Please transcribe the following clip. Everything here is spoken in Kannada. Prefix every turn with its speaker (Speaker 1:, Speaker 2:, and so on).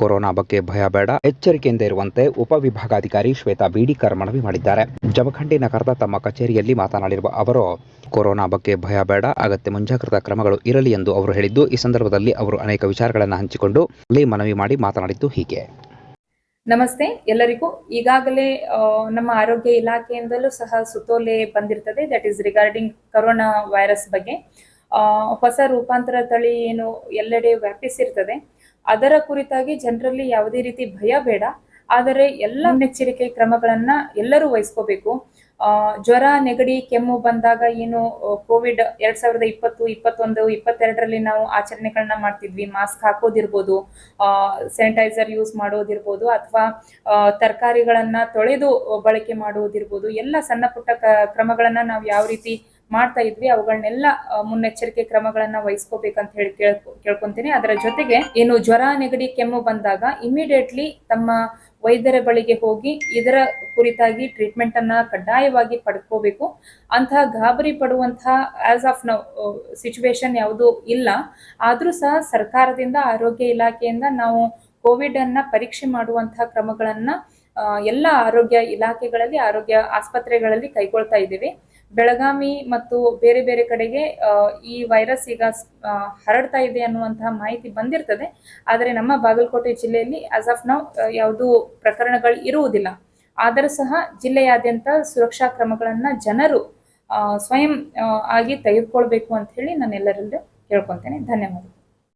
Speaker 1: ಕೊರೋನಾ ಬಗ್ಗೆ ಭಯ ಬೇಡ. ಎಚ್ಚರಿಕೆಯಿಂದ ಇರುವಂತೆ ಉಪವಿಭಾಗಾಧಿಕಾರಿ ಶ್ವೇತಾ ಬೀಡಿಕರ್ ಮನವಿ ಮಾಡಿದ್ದಾರೆ. ಜಮಖಂಡಿ ನಗರದ ತಮ್ಮ ಕಚೇರಿಯಲ್ಲಿ ಮಾತನಾಡಿರುವ ಅವರು, ಕೊರೋನಾ ಬಗ್ಗೆ ಭಯ ಬೇಡ, ಅಗತ್ಯ ಮುಂಜಾಗ್ರತಾ ಕ್ರಮಗಳು ಇರಲಿ ಎಂದು ಅವರು ಹೇಳಿದ್ದು, ಈ ಸಂದರ್ಭದಲ್ಲಿ ಅವರು ಅನೇಕ ವಿಚಾರಗಳನ್ನು ಹಂಚಿಕೊಂಡು ಅಲ್ಲಿ ಮನವಿ ಮಾಡಿ ಮಾತನಾಡಿದ್ದು ಹೀಗೆ.
Speaker 2: ನಮಸ್ತೆ ಎಲ್ಲರಿಗೂ. ಈಗಾಗಲೇ ನಮ್ಮ ಆರೋಗ್ಯ ಇಲಾಖೆಯಿಂದಲೂ ಸಹ ಸುತ್ತೋಲೆ ಬಂದಿರ್ತದೆ. That is regarding corona virus ಬಗ್ಗೆ. ಹೊಸ ರೂಪಾಂತರ ತಳಿ ಏನು ಎಲ್ಲೆಡೆ ವ್ಯಾಪಿಸಿರ್ತದೆ. ಅದರ ಕುರಿತಾಗಿ ಜನರಲ್ಲಿ ಯಾವುದೇ ರೀತಿ ಭಯ ಬೇಡ. ಆದರೆ ಎಲ್ಲ ಮುನ್ನೆಚ್ಚರಿಕೆ ಕ್ರಮಗಳನ್ನ ಎಲ್ಲರೂ ವಹಿಸ್ಕೋಬೇಕು. ಜ್ವರ, ನೆಗಡಿ, ಕೆಮ್ಮು ಬಂದಾಗ ಏನು ಕೋವಿಡ್ ಎರಡ್ ಸಾವಿರದ ಇಪ್ಪತ್ತು, ಇಪ್ಪತ್ತೊಂದು, ಇಪ್ಪತ್ತೆರಡರಲ್ಲಿ ನಾವು ಆಚರಣೆಗಳನ್ನ ಮಾಡ್ತಿದ್ವಿ. ಮಾಸ್ಕ್ ಹಾಕೋದಿರ್ಬೋದು ಸ್ಯಾನಿಟೈಸರ್ ಯೂಸ್ ಮಾಡೋದಿರ್ಬೋದು ಅಥವಾ ತರಕಾರಿಗಳನ್ನ ತೊಳೆದು ಬಳಕೆ ಮಾಡೋದಿರ್ಬೋದು. ಎಲ್ಲ ಸಣ್ಣ ಪುಟ್ಟ ಕ್ರಮಗಳನ್ನ ನಾವು ಯಾವ ರೀತಿ ಮಾಡ್ತಾ ಇದ್ವಿ. ಅವುಗಳನ್ನೆಲ್ಲ ಮುನ್ನೆಚ್ಚರಿಕೆ ಕ್ರಮಗಳನ್ನ ವಹಿಸ್ಕೋಬೇಕಂತ ಹೇಳಿ ಕೇಳ್ಕೊ ಕೇಳ್ಕೊಂತೀನಿ. ಅದರ ಜೊತೆಗೆ ಏನು ಜ್ವರ, ನೆಗಡಿ, ಕೆಮ್ಮು ಬಂದಾಗ ಇಮಿಡಿಯೇಟ್ಲಿ ತಮ್ಮ ವೈದ್ಯರ ಬಳಿಗೆ ಹೋಗಿ ಇದರ ಕುರಿತಾಗಿ ಟ್ರೀಟ್ಮೆಂಟ್ ಅನ್ನ ಕಡ್ಡಾಯವಾಗಿ ಪಡ್ಕೋಬೇಕು. ಅಂತಹ ಗಾಬರಿ ಪಡುವಂತಹ ಆಸ್ ಆಫ್ ನೌ ಸಿಚುವೇಶನ್ ಯಾವುದು ಇಲ್ಲ. ಆದ್ರೂ ಸಹ ಸರ್ಕಾರದಿಂದ, ಆರೋಗ್ಯ ಇಲಾಖೆಯಿಂದ ನಾವು ಕೋವಿಡ್ ಅನ್ನ ಪರೀಕ್ಷೆ ಮಾಡುವಂತಹ ಕ್ರಮಗಳನ್ನ ಎಲ್ಲ ಆರೋಗ್ಯ ಇಲಾಖೆಗಳಲ್ಲಿ, ಆರೋಗ್ಯ ಆಸ್ಪತ್ರೆಗಳಲ್ಲಿ ಕೈಗೊಳ್ತಾ ಇದ್ದೀವಿ. ಬೆಳಗಾವಿ ಮತ್ತು ಬೇರೆ ಬೇರೆ ಕಡೆಗೆ ಈ ವೈರಸ್ ಈಗ ಹರಡ್ತಾ ಇದೆ ಅನ್ನುವಂತಹ ಮಾಹಿತಿ ಬಂದಿರ್ತದೆ. ಆದರೆ ನಮ್ಮ ಬಾಗಲಕೋಟೆ ಜಿಲ್ಲೆಯಲ್ಲಿ ಆಸ್ ಆಫ್ ನೌ ಯಾವುದು ಪ್ರಕರಣಗಳು ಇರುವುದಿಲ್ಲ. ಆದರೂ ಸಹ ಜಿಲ್ಲೆಯಾದ್ಯಂತ ಸುರಕ್ಷಾ ಕ್ರಮಗಳನ್ನ ಜನರು ಸ್ವಯಂ ಆಗಿ ತೆಗೆದುಕೊಳ್ಬೇಕು ಅಂತ ಹೇಳಿ ನಾನು ಎಲ್ಲರಲ್ಲೂ ಹೇಳ್ಕೊತೇನೆ ಧನ್ಯವಾದ